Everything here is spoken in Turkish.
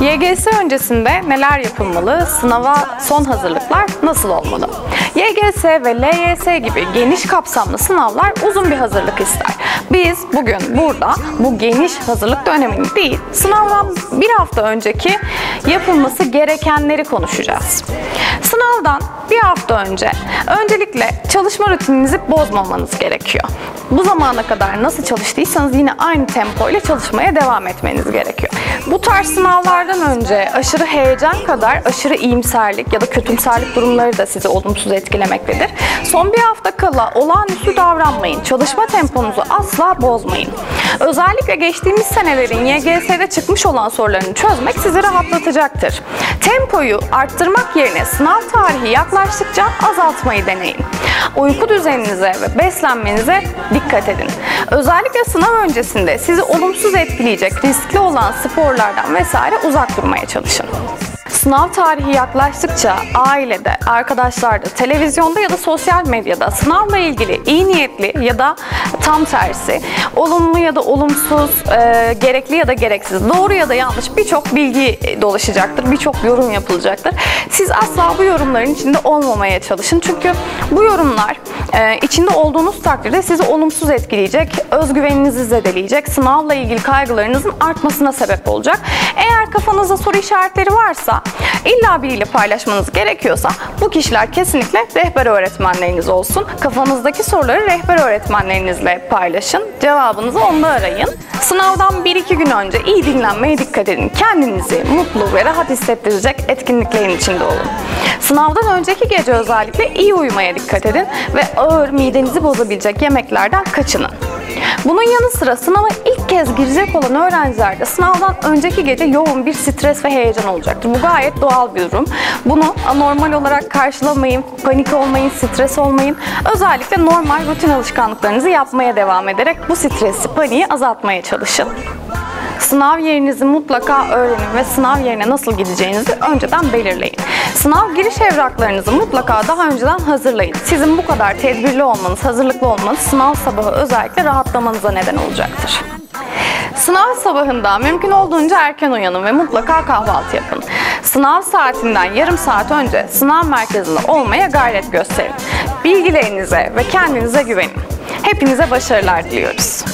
YGS öncesinde neler yapılmalı? Sınava son hazırlıklar nasıl olmalı? YGS ve LYS gibi geniş kapsamlı sınavlar uzun bir hazırlık ister. Biz bugün burada bu geniş hazırlık dönemini değil, sınavdan bir hafta önceki yapılması gerekenleri konuşacağız. Sınavdan bir hafta önce öncelikle çalışma rutininizi bozmamanız gerekiyor. Bu zamana kadar nasıl çalıştıysanız yine aynı tempo ile çalışmaya devam etmeniz gerekiyor. Bu tarz sınavlardan önce aşırı heyecan kadar aşırı iyimserlik ya da kötümserlik durumları da sizi olumsuz etkilemektedir. Son bir hafta kala olağanüstü davranmayın. Çalışma temponuzu asla bozmayın. Özellikle geçtiğimiz senelerin YGS'de çıkmış olan sorularını çözmek sizi rahatlatacaktır. Tempoyu arttırmak yerine sınav tarihi yaklaştıkça azaltmayı deneyin. Uyku düzeninize ve beslenmenize dikkat edin. Özellikle sınav öncesinde sizi olumsuz etkileyecek riskli olan sporlardan vesaire uzak durmaya çalışın. Sınav tarihi yaklaştıkça ailede, arkadaşlarda, televizyonda ya da sosyal medyada sınavla ilgili iyi niyetli ya da tam tersi, olumlu ya da olumsuz, e, gerekli ya da gereksiz, doğru ya da yanlış birçok bilgi dolaşacaktır, birçok yorum yapılacaktır. Siz asla bu yorumların içinde olmamaya çalışın. Çünkü bu yorumlar e, içinde olduğunuz takdirde sizi olumsuz etkileyecek, özgüveninizi zedeleyecek, sınavla ilgili kaygılarınızın artmasına sebep olacak. Eğer kafanızda soru işaretleri varsa illa biriyle paylaşmanız gerekiyorsa bu kişiler kesinlikle rehber öğretmenleriniz olsun. Kafanızdaki soruları rehber öğretmenlerinizle paylaşın. Cevabınızı onda arayın. Sınavdan 1-2 gün önce iyi dinlenmeye dikkat edin. Kendinizi mutlu ve rahat hissettirecek etkinliklerin içinde olun. Sınavdan önceki gece özellikle iyi uyumaya dikkat edin ve ağır midenizi bozabilecek yemeklerden kaçının. Bunun yanı sıra sınava ilk kez girecek olan öğrencilerde sınavdan önceki gece yoğun bir stres ve heyecan olacaktır. Bu gayet doğal bir durum. Bunu anormal olarak karşılamayın, panik olmayın, stres olmayın. Özellikle normal rutin alışkanlıklarınızı yapmaya devam ederek bu stresi, paniği azaltmaya çalışın. Sınav yerinizi mutlaka öğrenin ve sınav yerine nasıl gideceğinizi önceden belirleyin. Sınav giriş evraklarınızı mutlaka daha önceden hazırlayın. Sizin bu kadar tedbirli olmanız, hazırlıklı olmanız sınav sabahı özellikle rahatlamanıza neden olacaktır. Sınav sabahında mümkün olduğunca erken uyanın ve mutlaka kahvaltı yapın. Sınav saatinden yarım saat önce sınav merkezinde olmaya gayret gösterin. Bilgilerinize ve kendinize güvenin. Hepinize başarılar diliyoruz.